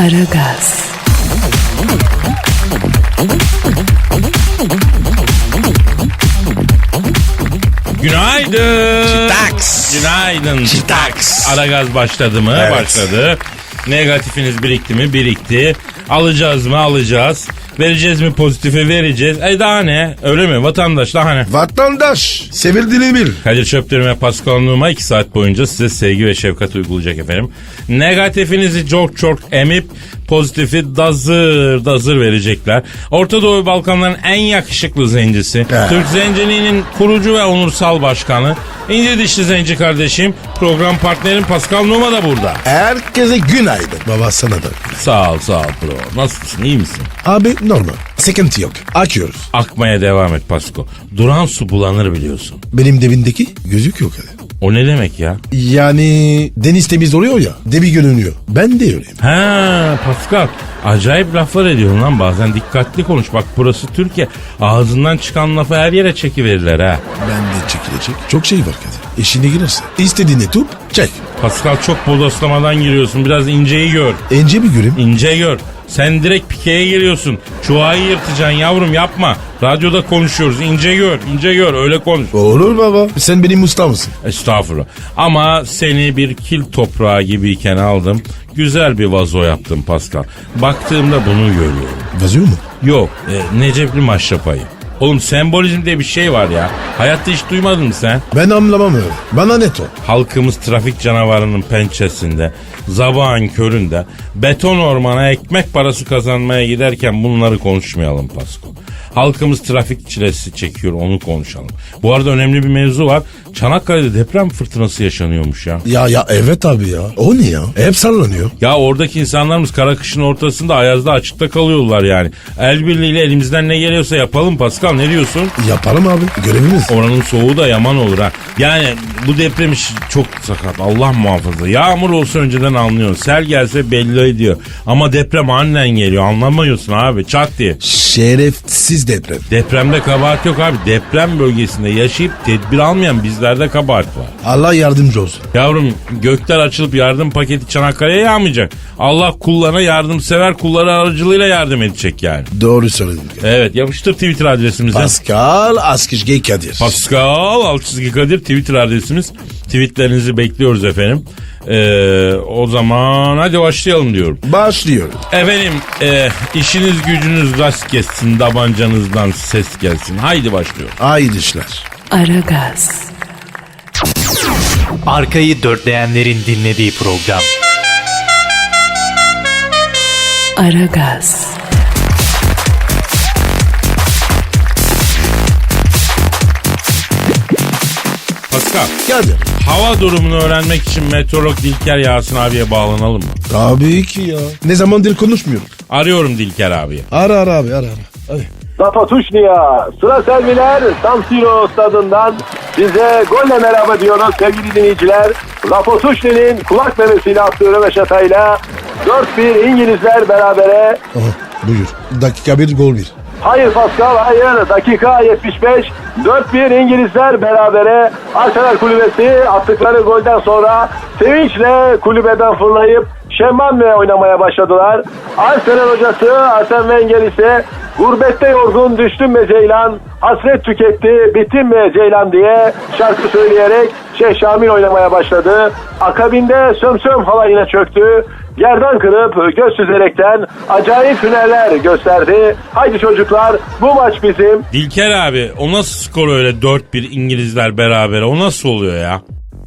Aragaz, Günaydın. Çitaks. Günaydın. Çitaks. Aragaz başladı mı? Evet. Başladı. Negatifiniz birikti mi? Birikti. Alacağız mı? Alacağız. Vereceğiz mi pozitifi? Vereceğiz. E daha ne? Öyle mi? Vatandaş daha ne? Vatandaş. Sevildiğini bil. Kadir Çöptürüm ve Pascal Numa 2 saat boyunca size sevgi ve şefkat uygulayacak efendim. Negatifinizi çok çok emip pozitifi dazır dazır verecekler. Orta Doğu Balkanların en yakışıklı zencisi. Türk Zenciliğinin kurucu ve onursal başkanı. İnce dişli zenci kardeşim. Program partnerim Pascal Numa da burada. Herkese günaydın. Baba sana da. Sağ ol sağ ol bro. Nasılsın iyi misin? Abi normal. Sıkıntı yok. Açıyoruz. Akmaya devam et Pasko. Duran su bulanır biliyorsun. Benim debindeki gözük yok hadi. O ne demek ya? Yani deniz temiz oluyor ya. Debi görünüyor. Ben de öyleyim. Ha Pascal acayip laflar ediyorsun lan bazen dikkatli konuş bak burası Türkiye ağzından çıkan lafı her yere çekiverirler ha. Ben de çekilecek. Çok şey var Kadir. İşine girerse. İstediğini tut çek. Pascal çok bodoslamadan giriyorsun biraz inceyi gör Ence bir göreyim. ince gör. Sen direkt pikeye giriyorsun. Çuvayı yırtacaksın yavrum yapma. Radyoda konuşuyoruz. ince gör, ince gör. Öyle konuş. Olur baba. Sen benim usta mısın? Estağfurullah. Ama seni bir kil toprağı gibiyken aldım. Güzel bir vazo yaptım Pascal. Baktığımda bunu görüyorum. Vazıyor mu? Yok. E, Necepli maşrapayı. Oğlum sembolizm diye bir şey var ya. Hayatta hiç duymadın mı sen? Ben anlamam öyle. Bana net o. Halkımız trafik canavarının pençesinde, zabağın köründe, beton ormana ekmek parası kazanmaya giderken bunları konuşmayalım Pasko. Halkımız trafik çilesi çekiyor onu konuşalım. Bu arada önemli bir mevzu var. Çanakkale'de deprem fırtınası yaşanıyormuş ya. Ya ya evet abi ya. O ne ya? Hep sallanıyor. Ya oradaki insanlarımız kara kışın ortasında ayazda açıkta kalıyorlar yani. El birliğiyle elimizden ne geliyorsa yapalım Pascal ne diyorsun? Yaparım abi. Görevimiz. Oranın soğuğu da yaman olur ha. Yani bu deprem işi çok sakat. Allah muhafaza. Yağmur olsa önceden anlıyorsun. Sel gelse belli ediyor. Ama deprem annen geliyor. Anlamıyorsun abi. Çat diye. Şerefsiz deprem. Depremde kabahat yok abi. Deprem bölgesinde yaşayıp tedbir almayan bizlerde kabahat var. Allah yardımcı olsun. Yavrum gökler açılıp yardım paketi Çanakkale'ye yağmayacak. Allah kullarına yardımsever kulları aracılığıyla yardım edecek yani. Doğru söyledin. Evet yapıştır Twitter adresimize. Pascal Askışge Kadir. Pascal alt çizgi Kadir Twitter adresimiz. Tweetlerinizi bekliyoruz efendim. Ee, o zaman hadi başlayalım diyorum. Başlıyorum. Efendim e, işiniz gücünüz rast kessin tabancanızdan ses gelsin. Haydi başlıyor. Hayırlı işler. Aragaz, Arkayı dörtleyenlerin dinlediği program. Aragaz, Pascal Kadir. hava durumunu öğrenmek için meteorolog Dilker Yasin abiye bağlanalım mı? Tabii ki ya. Ne zamandır konuşmuyorum. Arıyorum Dilker abiye. Ara ara abi ara ara. Hadi. Zapatuşnia, sıra serviler San Siro stadından size golle merhaba diyoruz sevgili dinleyiciler. Zapatuşni'nin kulak memesiyle attığı röveşatayla 4-1 İngilizler berabere. Aha, buyur. Dakika bir gol bir. Hayır Pascal hayır dakika 75 4-1 İngilizler berabere Arsenal kulübesi attıkları golden sonra sevinçle kulübeden fırlayıp şemmanle oynamaya başladılar. Arsenal hocası Arsene Wenger ise gurbette yorgun düştüm be Ceylan hasret tüketti bittim be Ceylan diye şarkı söyleyerek Şeyh Şamil oynamaya başladı. Akabinde sömsöm halayına çöktü. Yerden kırıp göz süzerekten acayip hünerler gösterdi. Haydi çocuklar bu maç bizim. Dilker abi o nasıl skor öyle 4-1 İngilizler beraber o nasıl oluyor ya?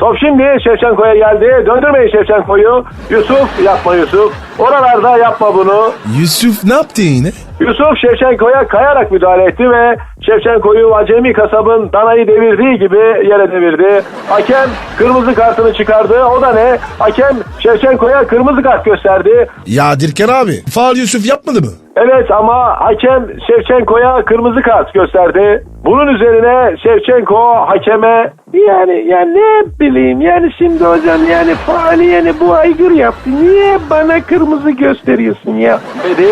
Top şimdi Şevçenko'ya geldi. Döndürmeyin Şevçenko'yu. Yusuf yapma Yusuf. Oralarda yapma bunu. Yusuf ne yaptı yine? Yusuf Şevçenko'ya kayarak müdahale etti ve Şevçenko'yu acemi kasabın danayı devirdiği gibi yere devirdi. Hakem kırmızı kartını çıkardı. O da ne? Hakem Şevçenko'ya kırmızı kart gösterdi. Ya Dirker abi. Faal Yusuf yapmadı mı? Evet ama hakem Şevçenko'ya kırmızı kart gösterdi. Bunun üzerine Şevçenko hakeme yani yani ne bileyim yani şimdi hocam yani faali yani bu aygır yaptı. Niye bana kırmızı gösteriyorsun ya? Dedi.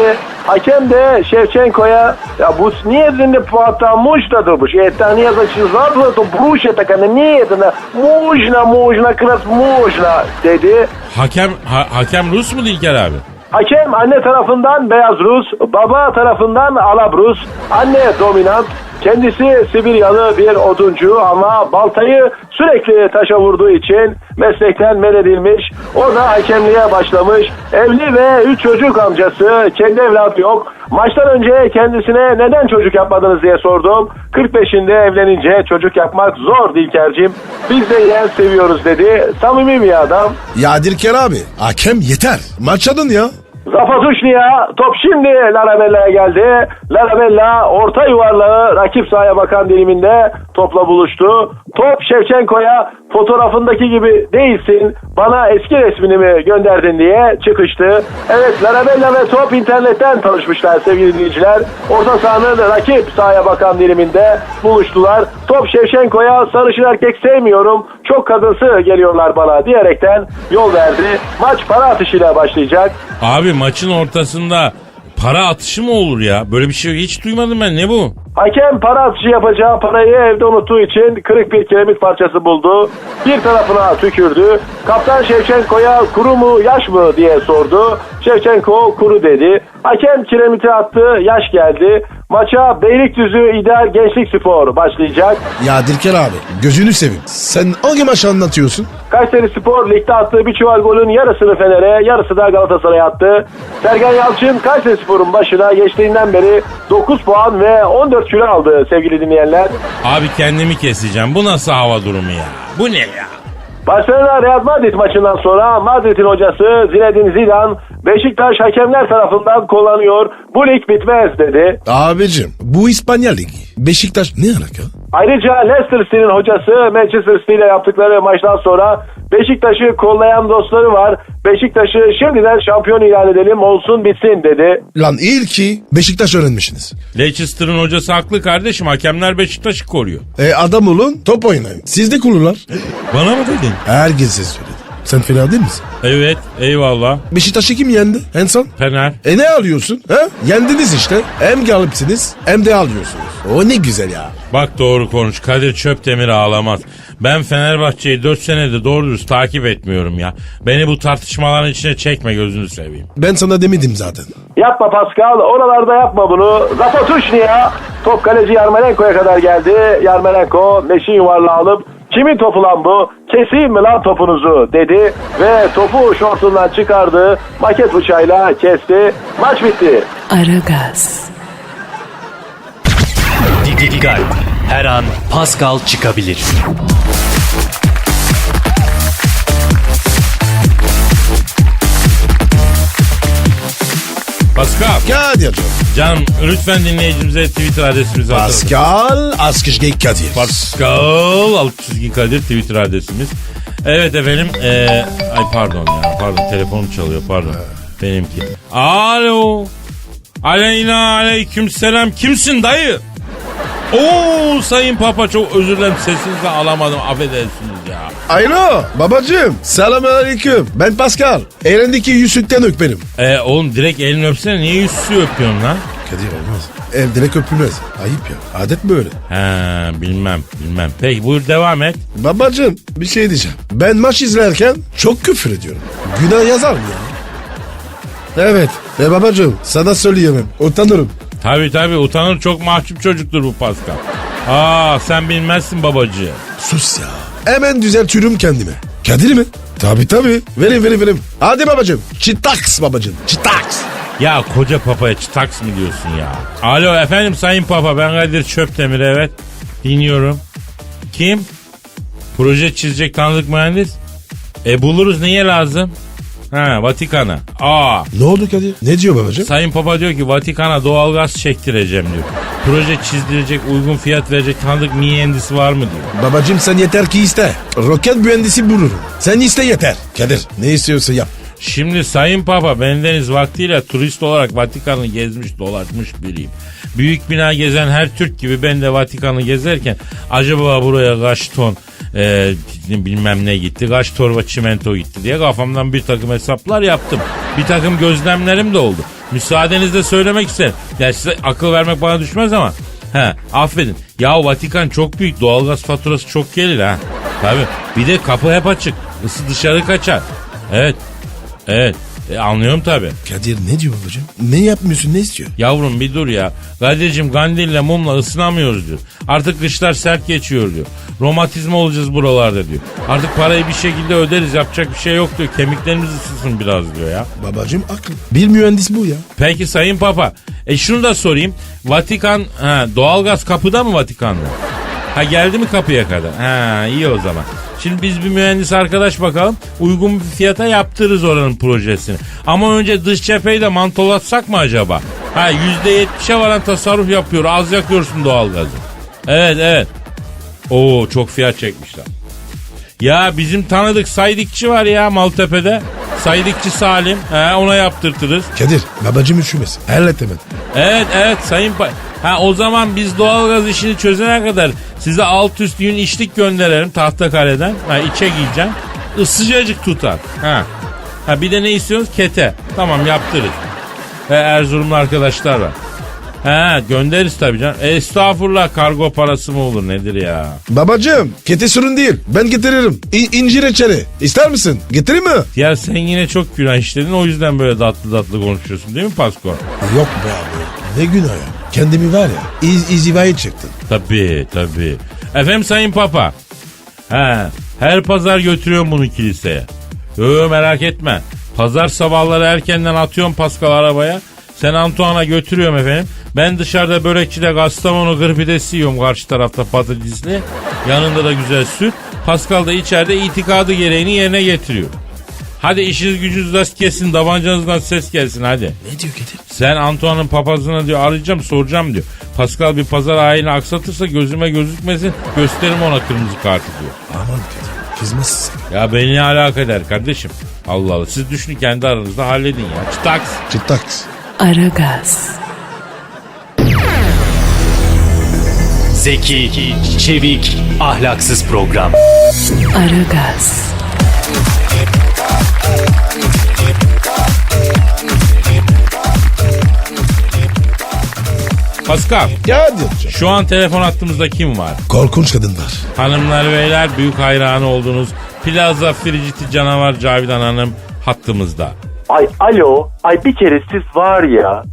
Hakem de Şevçenko'ya ya bu niye ne потому что то это не значит завтра то брушья такая не это можно можно крас можно dedi. Hakem ha- hakem Rus mu İlker abi? Hakem anne tarafından beyaz Rus, baba tarafından Arap Rus. Anne dominant, kendisi Sibiryalı bir oduncu ama baltayı sürekli taşa vurduğu için meslekten men edilmiş. O da hakemliğe başlamış. Evli ve üç çocuk amcası, kendi evlatı yok. Maçtan önce kendisine neden çocuk yapmadınız diye sordum. 45'inde evlenince çocuk yapmak zor Dilker'cim. Biz de yeğen seviyoruz dedi. Samimi bir adam. Ya Dirker abi. Hakem yeter. Maç adın ya. Zapatuşnia top şimdi Larabella'ya geldi. Larabella orta yuvarlağı rakip sahaya bakan diliminde topla buluştu. Top Şevçenko'ya fotoğrafındaki gibi değilsin bana eski resmini mi gönderdin diye çıkıştı. Evet Larabella ve top internetten tanışmışlar sevgili dinleyiciler. Orta sahanın rakip sahaya bakan diliminde buluştular. Top Şevçenko'ya sarışın erkek sevmiyorum çok kadınsı geliyorlar bana diyerekten yol verdi. Maç para atışıyla başlayacak. Abi maçın ortasında para atışı mı olur ya? Böyle bir şey hiç duymadım ben. Ne bu? Hakem para atışı yapacağı parayı evde unuttuğu için kırık bir kiremit parçası buldu. Bir tarafına tükürdü. Kaptan Şevçenko'ya kuru mu yaş mı diye sordu. Şevçenko kuru dedi. Hakem kiremiti attı yaş geldi. Maça Beylikdüzü İdeal Gençlik Spor başlayacak. Ya Dirker abi. Gözünü seveyim. Sen hangi maçı anlatıyorsun? Kayseri Spor ligde attığı bir çuval golün yarısını Fener'e, yarısı da Galatasaray'a attı. Sergen Yalçın Kayseri Spor'un başına geçtiğinden beri 9 puan ve 14 kilo aldı sevgili dinleyenler. Abi kendimi keseceğim. Bu nasıl hava durumu ya? Bu ne ya? Barcelona Real Madrid maçından sonra Madrid'in hocası Zinedine Zidane Beşiktaş hakemler tarafından kullanıyor. Bu lig bitmez dedi. Abicim bu İspanya Ligi. Beşiktaş ne alaka? Ayrıca Leicester City'nin hocası Manchester City ile yaptıkları maçtan sonra Beşiktaş'ı kollayan dostları var. Beşiktaş'ı şimdiden şampiyon ilan edelim olsun bitsin dedi. Lan iyi ki Beşiktaş öğrenmişsiniz. Leicester'ın hocası haklı kardeşim. Hakemler Beşiktaş'ı koruyor. E adam olun top oynayın. Siz de kururlar. Bana mı dedin? Herkese söyledi. Sen fena değil misin? Evet eyvallah. Beşiktaş'ı kim yendi en son? Fener. E ne alıyorsun? He? Yendiniz işte. Hem galipsiniz hem de alıyorsunuz. O ne güzel ya. Bak doğru konuş. Kadir Çöptemir ağlamaz. Ben Fenerbahçe'yi 4 senedir doğru dürüst takip etmiyorum ya. Beni bu tartışmaların içine çekme gözünü seveyim. Ben sana demedim zaten. Yapma Pascal oralarda yapma bunu. Zapatuşnia top kaleci Yarmolenko'ya kadar geldi. Yarmolenko meşin yuvarlağı alıp kimin topu lan bu? Keseyim mi lan topunuzu dedi ve topu şortundan çıkardı. Maket bıçağıyla kesti. Maç bitti. Aragaz, Dikkat. Her an Pascal çıkabilir. Pascal. Kadir. Canım lütfen dinleyicimize Twitter adresimizi hatırlatın. Pascal Askışge Kadir. Pascal çizgi Kadir Twitter adresimiz. Evet efendim. eee, ay pardon ya pardon telefonum çalıyor pardon. Benimki. Alo. Aleyna aleyküm selam. Kimsin dayı? Oo sayın papa çok özür dilerim sesinizi alamadım affedersiniz ya. Alo babacığım. Selamünaleyküm. Ben Pascal. Elindeki yüzükten öp benim. E, oğlum direkt elini öpsene niye yüzsüzü öpüyorsun lan? Kadir olmaz. El direkt öpülmez. Ayıp ya. Adet böyle. He bilmem bilmem. Peki buyur devam et. Babacığım bir şey diyeceğim. Ben maç izlerken çok küfür ediyorum. Günah yazar mı ya? Evet. E babacığım sana söyleyemem. Utanırım. Tabi tabi utanır çok mahcup çocuktur bu Pascal. Aa sen bilmezsin babacığım. Sus ya. Hemen düzeltiyorum kendimi. Kadir mi? Tabi tabi. Verin verin verin. Hadi babacığım. Çitaks babacığım. Çitaks. Ya koca papaya çıtaks mı diyorsun ya? Alo efendim sayın papa ben Kadir Çöptemir evet. Dinliyorum. Kim? Proje çizecek tanıdık mühendis. E buluruz niye lazım? Ha Vatikan'a. Aa. Ne oldu Kadir? Ne diyor babacığım? Sayın Papa diyor ki Vatikan'a doğalgaz çektireceğim diyor. Proje çizdirecek, uygun fiyat verecek tanıdık mühendisi var mı diyor. Babacığım sen yeter ki iste. Roket mühendisi bulurum. Sen iste yeter. Kadir ne istiyorsa yap. Şimdi Sayın Papa bendeniz vaktiyle turist olarak Vatikan'ı gezmiş dolaşmış biriyim. Büyük bina gezen her Türk gibi ben de Vatikan'ı gezerken acaba buraya kaç ton e, bilmem ne gitti, kaç torba çimento gitti diye kafamdan bir takım hesaplar yaptım. Bir takım gözlemlerim de oldu. Müsaadenizle söylemek isterim. Ya size akıl vermek bana düşmez ama. He affedin. Ya Vatikan çok büyük doğalgaz faturası çok gelir ha. Tabii. Bir de kapı hep açık. Isı dışarı kaçar. Evet. Evet. E, anlıyorum tabii. Kadir ne diyor babacığım? Ne yapmıyorsun ne istiyor? Yavrum bir dur ya. Kadir'cim kandille mumla ısınamıyoruz diyor. Artık kışlar sert geçiyor diyor. Romatizma olacağız buralarda diyor. Artık parayı bir şekilde öderiz yapacak bir şey yok diyor. Kemiklerimiz ısınsın biraz diyor ya. Babacığım akıl. Bir mühendis bu ya. Peki Sayın Papa. E şunu da sorayım. Vatikan, ha, doğalgaz kapıda mı Vatikan'da? Ha geldi mi kapıya kadar? Ha iyi o zaman. Şimdi biz bir mühendis arkadaş bakalım. Uygun bir fiyata yaptırırız oranın projesini. Ama önce dış cepheyi de mantolatsak mı acaba? Ha %70'e varan tasarruf yapıyor. Az yakıyorsun doğalgazı. Evet evet. Oo çok fiyat çekmişler. Ya bizim tanıdık saydıkçı var ya Maltepe'de. Saydıkçı Salim. He, ona yaptırtırız. Kadir babacığım üşümesin. Hallet hemen. Evet evet sayın pa- Ha o zaman biz doğalgaz işini çözene kadar size alt üst yün içlik gönderelim Tahtakale'den. Ha içe giyeceğim. Isıcacık tutar. Ha. Ha bir de ne istiyorsunuz? Kete. Tamam yaptırırız. Ve Erzurumlu arkadaşlar var. Ha göndeririz tabii canım. Estağfurullah kargo parası mı olur nedir ya? Babacığım kete sorun değil. Ben getiririm. İ- incir reçeli. İster misin? Getireyim mi? Ya sen yine çok günah işledin o yüzden böyle tatlı tatlı konuşuyorsun değil mi Pasko? Yok be abi. Ne günah ya. Kendimi var ya. İz, izivaya çıktın. Tabii tabii. Efendim Sayın Papa. He, her pazar götürüyorum bunu kiliseye. Yo merak etme. Pazar sabahları erkenden atıyorum Pascal arabaya. Sen Antoine'a götürüyorum efendim. Ben dışarıda börekçide Kastamonu gırpidesi yiyorum karşı tarafta patatesli. Yanında da güzel süt. Pascal da içeride itikadı gereğini yerine getiriyor. Hadi işiniz gücünüz rast kesin tabancanızdan ses gelsin hadi. Ne diyor Kadir? Sen Antoine'ın papazına diyor arayacağım soracağım diyor. Pascal bir pazar ayini aksatırsa gözüme gözükmesin gösteririm ona kırmızı kartı diyor. Aman Kadir. Kızmasın. Ya beni ne alaka eder kardeşim? Allah Allah siz düşünün kendi aranızda halledin ya. Çıtaks. Çıttaks. Aragaz, Zeki, çevik, ahlaksız program. Aragaz, Pascal Kadir. şu an telefon hattımızda kim var? Korkunç kadın var. Hanımlar beyler büyük hayranı olduğunuz Plaza Frigiti Canavar Cavidan Hanım hattımızda. Ay alo, ay bir kere siz var ya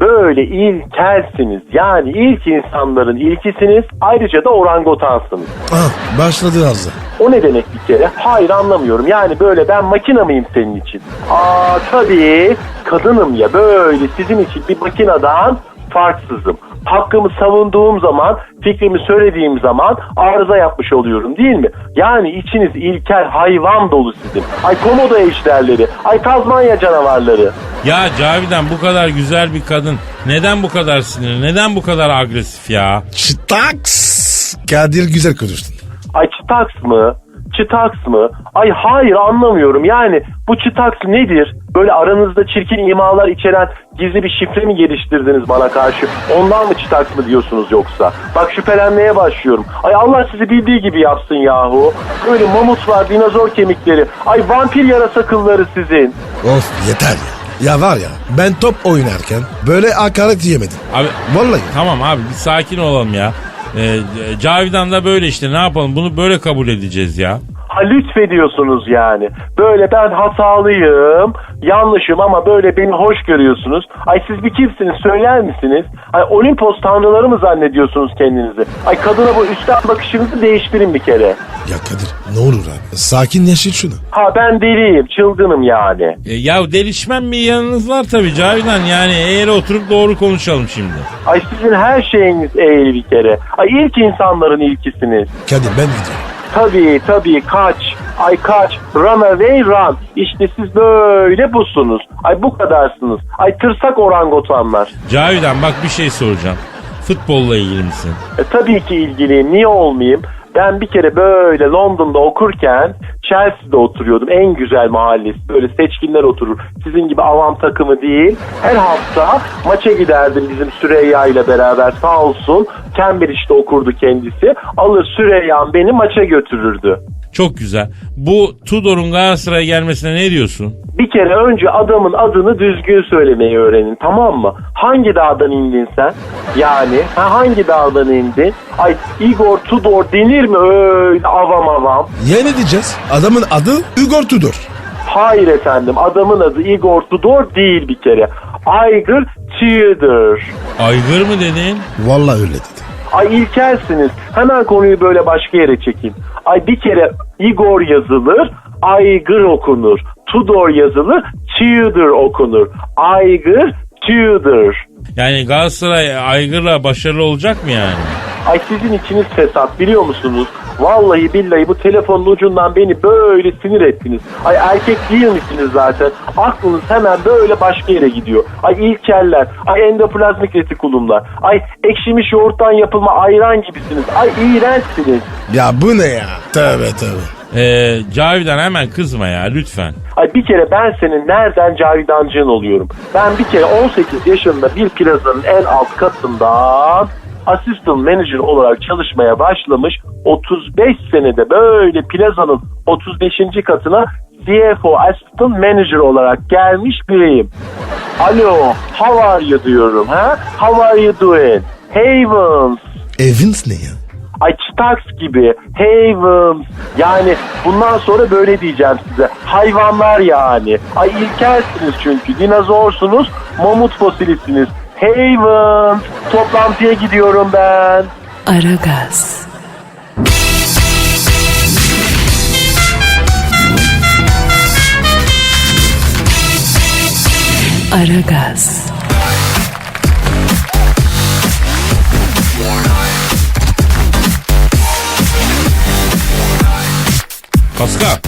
böyle ilkelsiniz. Yani ilk insanların ilkisiniz. Ayrıca da orangotansınız. Ah başladı Arzu. O ne demek bir kere? Hayır anlamıyorum. Yani böyle ben makina mıyım senin için? Aa tabii kadınım ya böyle sizin için bir makinadan farksızım. Hakkımı savunduğum zaman, fikrimi söylediğim zaman arıza yapmış oluyorum değil mi? Yani içiniz ilkel hayvan dolu sizin. Ay komodo ejderleri, ay Tazmanya canavarları. Ya Cavidan bu kadar güzel bir kadın neden bu kadar sinirli neden bu kadar agresif ya? Çıttaks. Kadir güzel konuştun. Ay çıtaks mı? Çıtaks mı? Ay hayır anlamıyorum. Yani bu çıtaks nedir? Böyle aranızda çirkin imalar içeren gizli bir şifre mi geliştirdiniz bana karşı? Ondan mı çıtaks mı diyorsunuz yoksa? Bak şüphelenmeye başlıyorum. Ay Allah sizi bildiği gibi yapsın yahu. Böyle mamutlar, dinozor kemikleri. Ay vampir yarasa kılları sizin. Of yeter ya. Ya var ya ben top oynarken böyle hakaret yemedim. Abi Vallahi. tamam abi bir sakin olalım ya. Ee, Cavidan da böyle işte ne yapalım bunu böyle kabul edeceğiz ya. Ha lütfediyorsunuz yani. Böyle ben hatalıyım, yanlışım ama böyle beni hoş görüyorsunuz. Ay siz bir kimsiniz söyler misiniz? Ay Olimpos tanrıları mı zannediyorsunuz kendinizi? Ay kadına bu üstten bakışınızı değiştirin bir kere. Ya Kadir ne olur abi sakinleştir şunu. Ha ben deliyim, çılgınım yani. E, ya delişmen bir yanınız var tabii Cavidan yani eğer oturup doğru konuşalım şimdi. Ay sizin her şeyiniz eğri bir kere. Ay ilk insanların ilkisiniz. Kadir ben gidiyorum. Tabii tabii kaç. Ay kaç. Run away run. İşte siz böyle busunuz. Ay bu kadarsınız. Ay tırsak orangotanlar. Cavidan bak bir şey soracağım. Futbolla ilgili misin? E, tabii ki ilgiliyim. Niye olmayayım? Ben bir kere böyle London'da okurken Chelsea'de oturuyordum. En güzel mahallesi. Böyle seçkinler oturur. Sizin gibi avam takımı değil. Her hafta maça giderdim bizim Süreyya ile beraber sağ olsun. Cambridge'de okurdu kendisi. Alır Süreyya'm beni maça götürürdü. Çok güzel. Bu Tudor'un Galatasaray'a gelmesine ne diyorsun? Bir kere önce adamın adını düzgün söylemeyi öğrenin tamam mı? Hangi dağdan indin sen? Yani ha, hangi dağdan indin? Ay Igor Tudor denir mi öyle avam avam? Ne diyeceğiz? Adamın adı Igor Tudor. Hayır efendim adamın adı Igor Tudor değil bir kere. Aygır Tudor. Aygır mı dedin? Vallahi öyle dedi. Ay ilkelsiniz. Hemen konuyu böyle başka yere çekeyim. Ay bir kere Igor yazılır, Aygır okunur. Tudor yazılır, Tudor okunur. Aygır Tudor. Yani Galatasaray Aygır'la başarılı olacak mı yani? Ay sizin içiniz fesat biliyor musunuz? Vallahi billahi bu telefonun ucundan beni böyle sinir ettiniz. Ay erkek değil misiniz zaten? Aklınız hemen böyle başka yere gidiyor. Ay ilkeller, ay endoplazmik retikulumlar, ay ekşimiş yoğurttan yapılma ayran gibisiniz. Ay iğrençsiniz. Ya bu ne ya? Tövbe tövbe. Ee, Cavidan hemen kızma ya lütfen. Ay bir kere ben senin nereden cavidancığın oluyorum. Ben bir kere 18 yaşında bir plazanın en alt katından asistan manager olarak çalışmaya başlamış. 35 senede böyle plazanın 35. katına CFO assistant manager olarak gelmiş biriyim. Alo, how are you diyorum ha? How are you doing? Havens. Evans ne ya? Ay Starks gibi Havens yani bundan sonra böyle diyeceğim size hayvanlar yani ay ilkelsiniz çünkü dinozorsunuz mamut fosilisiniz Havens toplantıya gidiyorum ben. Aragaz, Aragaz, Pascal.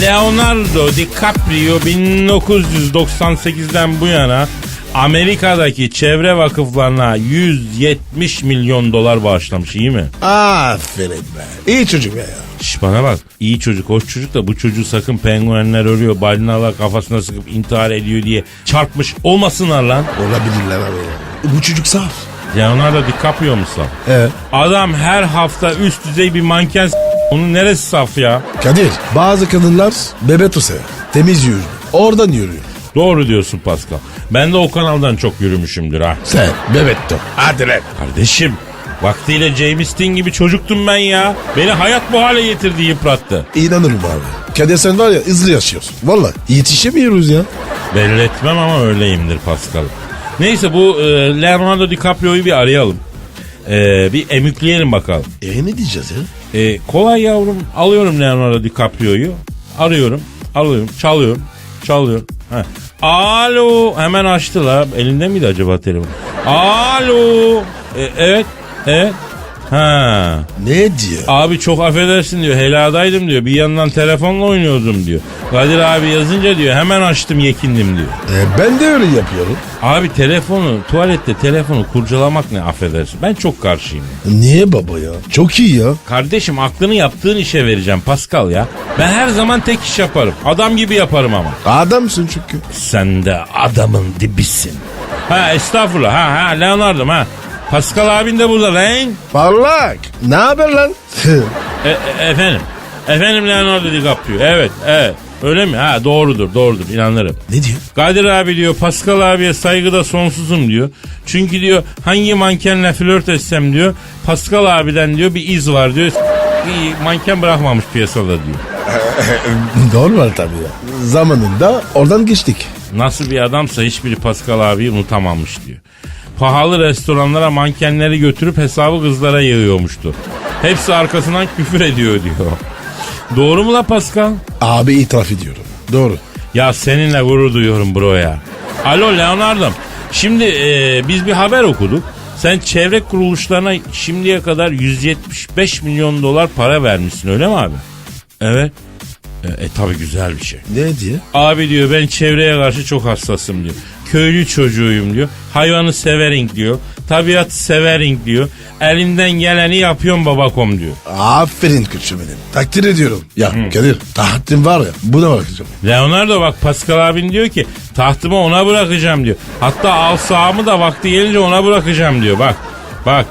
Leonardo DiCaprio 1998'den bu yana Amerika'daki çevre vakıflarına 170 milyon dolar bağışlamış iyi mi? Aferin be. İyi çocuk ya. Şş bana bak iyi çocuk hoş çocuk da bu çocuğu sakın penguenler ölüyor balinalar kafasına sıkıp intihar ediyor diye çarpmış olmasınlar lan. Olabilirler abi ya. Bu çocuk saf. Leonardo DiCaprio musun? Evet. Adam her hafta üst düzey bir manken s- onun neresi saf ya? Kadir bazı kadınlar bebeto sever. Temiz yürür. Oradan yürüyor. Doğru diyorsun Pascal. Ben de o kanaldan çok yürümüşümdür ha. Sen bebetto. Hadi lan. Kardeşim vaktiyle James Dean gibi çocuktum ben ya. Beni hayat bu hale getirdi yıprattı. İnanırım abi. Kadir sen var ya hızlı yaşıyorsun. Valla yetişemiyoruz ya. Belli etmem ama öyleyimdir Pascal. Neyse bu e, Leonardo DiCaprio'yu bir arayalım. E, bir emükleyelim bakalım. E ne diyeceğiz ya? E, kolay yavrum alıyorum Leonardo DiCaprio'yu. Arıyorum, alıyorum, çalıyorum, çalıyorum. Heh. Alo hemen açtı la. Elinde miydi acaba telefon? Alo. E, evet, evet. Ha. Ne diyor? Abi çok affedersin diyor. Heladaydım diyor. Bir yandan telefonla oynuyordum diyor. Kadir abi yazınca diyor hemen açtım yekindim diyor. E, ben de öyle yapıyorum. Abi telefonu tuvalette telefonu kurcalamak ne affedersin. Ben çok karşıyım. Niye baba ya? Çok iyi ya. Kardeşim aklını yaptığın işe vereceğim Pascal ya. Ben her zaman tek iş yaparım. Adam gibi yaparım ama. Adamsın çünkü. Sen de adamın dibisin. Ha estağfurullah ha ha Leonardo ha. Pascal abin de burada lan. Parlak. Ne haber lan? E, e- efendim. Efendim Leonardo DiCaprio. Evet evet. Öyle mi? Ha doğrudur doğrudur inanırım. ne diyor? Kadir abi diyor Pascal abiye saygıda sonsuzum diyor. Çünkü diyor hangi mankenle flört etsem diyor Pascal abiden diyor bir iz var diyor. Bir manken bırakmamış piyasada diyor. Normal tabii ya. Zamanında oradan geçtik. Nasıl bir adamsa hiçbiri Pascal abiyi unutamamış diyor. Pahalı restoranlara mankenleri götürüp hesabı kızlara yığıyormuştu. Hepsi arkasından küfür ediyor diyor. Doğru mu la Pascal? Abi itiraf ediyorum. Doğru. Ya seninle gurur duyuyorum bro ya. Alo Leonardo'm. Şimdi e, biz bir haber okuduk. Sen çevre kuruluşlarına şimdiye kadar 175 milyon dolar para vermişsin öyle mi abi? Evet. E, e tabi güzel bir şey. Ne diye? Abi diyor ben çevreye karşı çok hassasım diyor. Köylü çocuğuyum diyor. Hayvanı severim diyor. Tabiatı severim diyor. Elimden geleni yapıyorum babakom diyor. Aferin küçüğüm benim. Takdir ediyorum. Ya Kadir tahattım var ya buna bakacağım. Leonardo bak Pascal abin diyor ki tahtımı ona bırakacağım diyor. Hatta al sahamı da vakti gelince ona bırakacağım diyor. Bak bak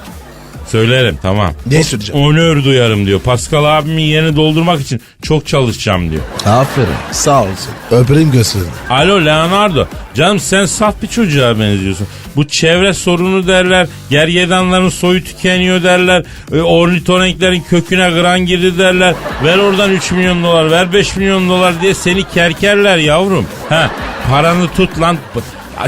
söylerim tamam. Ne söyleyeceğim? Onur duyarım diyor. Pascal abimin yerini doldurmak için çok çalışacağım diyor. Aferin. Sağ olsun. Öperim göğsünü. Alo Leonardo. Canım sen saf bir çocuğa benziyorsun. Bu çevre sorunu derler. Gergedanların soyu tükeniyor derler. E, ornitorenklerin köküne gran girdi derler. Ver oradan 3 milyon dolar ver 5 milyon dolar diye seni kerkerler yavrum. Ha, paranı tut lan.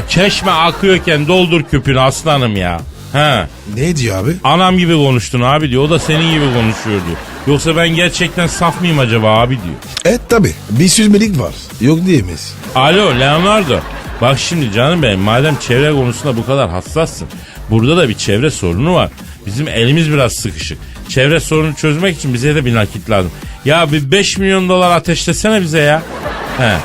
Çeşme akıyorken doldur küpünü aslanım ya. Ha. Ne diyor abi? Anam gibi konuştun abi diyor. O da senin gibi konuşuyor diyor. Yoksa ben gerçekten saf mıyım acaba abi diyor. Evet tabi. Bir süzmelik var. Yok diyemeyiz. Alo Leonardo. Bak şimdi canım benim madem çevre konusunda bu kadar hassassın. Burada da bir çevre sorunu var. Bizim elimiz biraz sıkışık. Çevre sorunu çözmek için bize de bir nakit lazım. Ya bir 5 milyon dolar ateşlesene bize ya. He.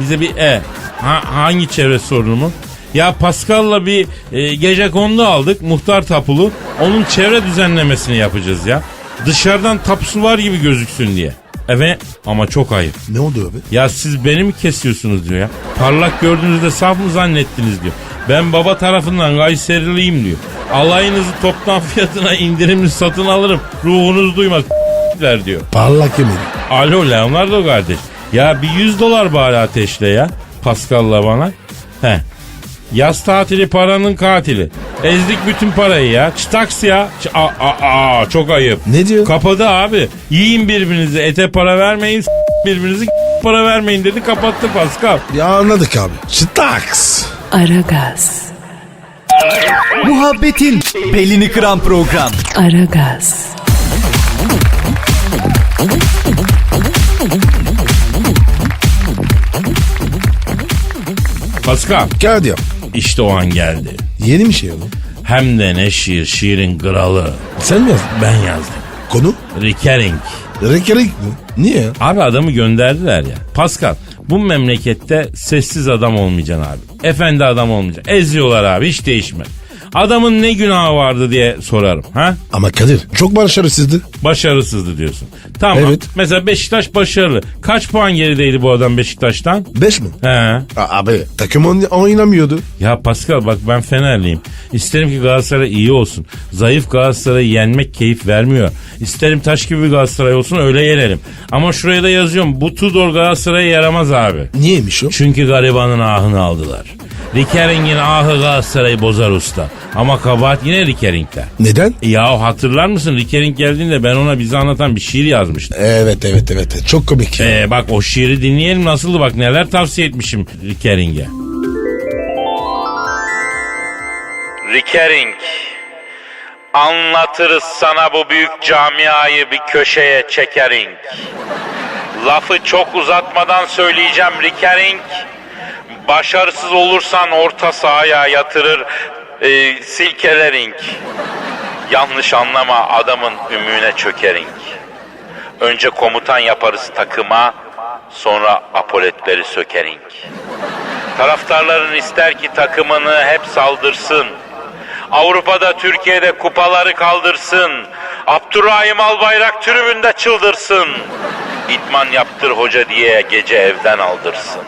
Bize bir e. Ha, hangi çevre sorunu mu? Ya Pascal'la bir e, gece kondu aldık muhtar tapulu. Onun çevre düzenlemesini yapacağız ya. Dışarıdan tapusu var gibi gözüksün diye. Evet ama çok ayıp. Ne oldu abi? Ya siz beni mi kesiyorsunuz diyor ya. Parlak gördüğünüzde saf mı zannettiniz diyor. Ben baba tarafından Kayseriliyim diyor. Alayınızı toptan fiyatına indirimli satın alırım. Ruhunuz duymaz der diyor. Parlak yemin. Alo Leonardo kardeş. Ya bir 100 dolar bari ateşle ya. Pascal'la bana. He. Yaz tatili paranın katili. Ezdik bütün parayı ya. Çıtaks ya. Ç- Aa, aa, aa, çok ayıp. Ne diyor? Kapadı abi. Yiyin birbirinizi. Ete para vermeyin. s- birbirinizi para vermeyin dedi. Kapattı Pascal. Ya anladık abi. Çıtaks. Aragaz. Muhabbetin belini kıran program. Aragaz. Pascal. Kağıt yap. İşte o an geldi. Yeni bir şey oğlum. Hem de ne şiir. Şiirin kralı. Sen mi yazdın? Ben yazdım. Konu? Recurring. Rekerik mi? Niye? Abi adamı gönderdiler ya. Pascal bu memlekette sessiz adam olmayacaksın abi. Efendi adam olmayacaksın. Eziyorlar abi hiç değişme. Adamın ne günahı vardı diye sorarım. Ha? Ama Kadir çok başarısızdı. Başarısızdı diyorsun. Tamam. Evet. Mesela Beşiktaş başarılı. Kaç puan gerideydi bu adam Beşiktaş'tan? Beş mi? He. A- abi takım oyn- oynamıyordu. Ya Pascal bak ben Fenerliyim. İsterim ki Galatasaray iyi olsun. Zayıf Galatasaray'ı yenmek keyif vermiyor. İsterim taş gibi bir Galatasaray olsun öyle yenelim. Ama şuraya da yazıyorum. Bu Tudor Galatasaray'a yaramaz abi. Niyeymiş o? Çünkü garibanın ahını aldılar. Rikering'in ahı Galatasaray'ı bozar usta. Ama kabahat yine Rikering'de. Neden? Ya hatırlar mısın Rikering geldiğinde ben ona bize anlatan bir şiir yazmıştım. Evet evet evet. Çok komik. ya. Ee, bak o şiiri dinleyelim nasıldı bak neler tavsiye etmişim Rikering'e. Rikering Anlatırız sana bu büyük camiayı bir köşeye çekering. Lafı çok uzatmadan söyleyeceğim Rikering. Başarısız olursan orta sahaya yatırır e, silkelering. Yanlış anlama adamın ümüğüne çökering. Önce komutan yaparız takıma, sonra apoletleri sökering. Taraftarların ister ki takımını hep saldırsın. Avrupa'da Türkiye'de kupaları kaldırsın. Abdurrahim Albayrak tribünde çıldırsın. İtman yaptır hoca diye gece evden aldırsın.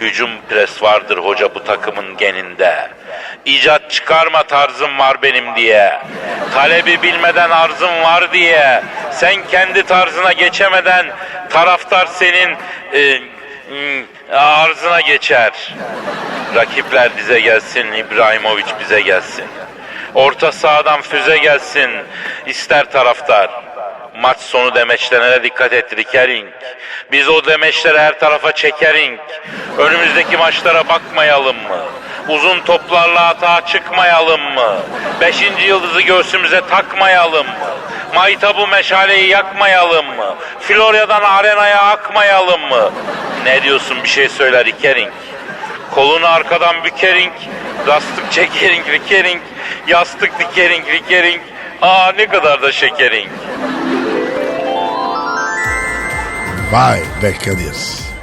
Hücum pres vardır hoca bu takımın geninde. İcat çıkarma tarzım var benim diye. Talebi bilmeden arzım var diye. Sen kendi tarzına geçemeden taraftar senin e, mm, arzına geçer. Rakipler dize gelsin, İbrahimovic bize gelsin. Orta sahadan füze gelsin, ister taraftar. Maç sonu demeçlerine dikkat et Rikering. Biz o demeçleri her tarafa çekering. Önümüzdeki maçlara bakmayalım mı? Uzun toplarla hata çıkmayalım mı? Beşinci yıldızı göğsümüze takmayalım mı? Maytabı meşaleyi yakmayalım mı? Florya'dan arenaya akmayalım mı? Ne diyorsun bir şey söyle Rikering. Kolunu arkadan bükering, rastlık çekering, rikering. Yastık dikering rikering. Aa ne kadar da şekering. Vay be Kadir.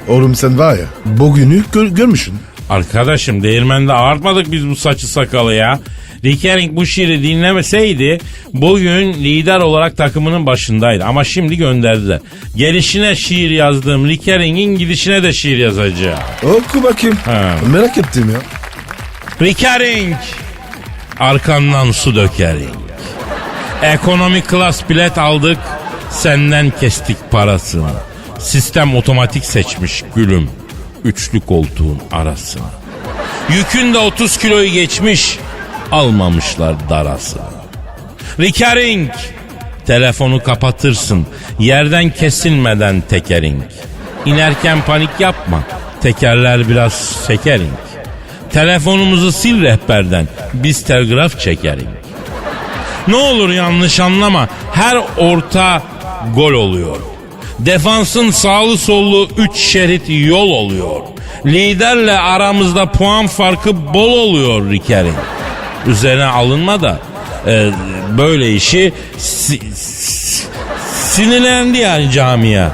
Oğlum sen var ya bugünü gör, görmüşsün. Arkadaşım değirmende ağartmadık biz bu saçı sakalı ya. Rikering bu şiiri dinlemeseydi bugün lider olarak takımının başındaydı. Ama şimdi gönderdiler. Gelişine şiir yazdığım Rikering'in gidişine de şiir yazacağım. Oku bakayım. Ha. Merak ettim ya. Rikering arkandan su dökering. Ekonomi klas bilet aldık senden kestik parasını. Sistem otomatik seçmiş gülüm üçlü koltuğun arasına. Yükün de 30 kiloyu geçmiş almamışlar darasını. Rikering telefonu kapatırsın yerden kesilmeden tekering. İnerken panik yapma tekerler biraz sekering. Telefonumuzu sil rehberden. Biz telgraf çekerik. Ne olur yanlış anlama. Her orta gol oluyor. Defansın sağlı sollu 3 şerit yol oluyor. Liderle aramızda puan farkı bol oluyor Riker'in. Üzerine alınma da e, böyle işi si- si- sinirlendi yani camia.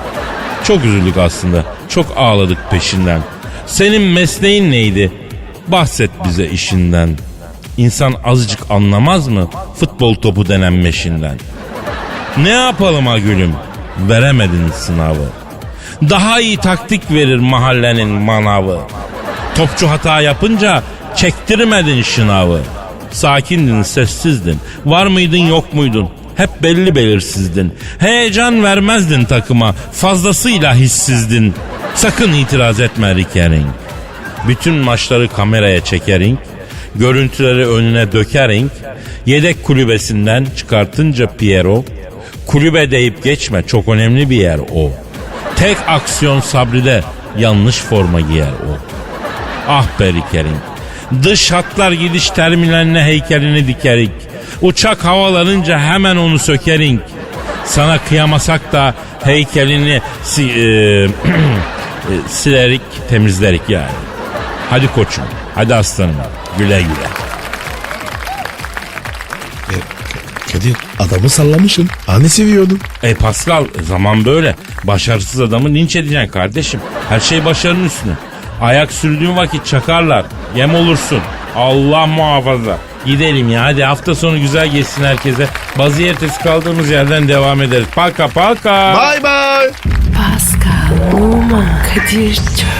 Çok üzüldük aslında. Çok ağladık peşinden. Senin mesleğin neydi? Bahset bize işinden. İnsan azıcık anlamaz mı futbol topu denen meşinden? Ne yapalım ha gülüm? Veremedin sınavı. Daha iyi taktik verir mahallenin manavı. Topçu hata yapınca çektirmedin şınavı. Sakindin, sessizdin. Var mıydın, yok muydun? Hep belli belirsizdin. Heyecan vermezdin takıma. Fazlasıyla hissizdin. Sakın itiraz etme Rikering. Bütün maçları kameraya çekering. Görüntüleri önüne dökering. Yedek kulübesinden çıkartınca Piero. Kulübe deyip geçme çok önemli bir yer o. Tek aksiyon sabride yanlış forma giyer o. Ah be Rikering. Dış hatlar gidiş terminaline heykelini dikerik. Uçak havalanınca hemen onu sökerik. Sana kıyamasak da heykelini si, e, e, silerik temizlerik yani. Hadi koçum, hadi aslanım. Güle güle. Kadir adamı sallamışsın. Hani seviyordun? E Pascal zaman böyle. Başarısız adamı linç edeceksin kardeşim. Her şey başarının üstüne. Ayak sürdüğün vakit çakarlar. Yem olursun. Allah muhafaza. Gidelim ya hadi hafta sonu güzel geçsin herkese. Bazı ertesi kaldığımız yerden devam ederiz. Paka paka. Bye bye. Pascal, Oman, Kadir çok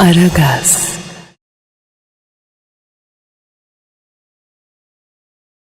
Aragaz.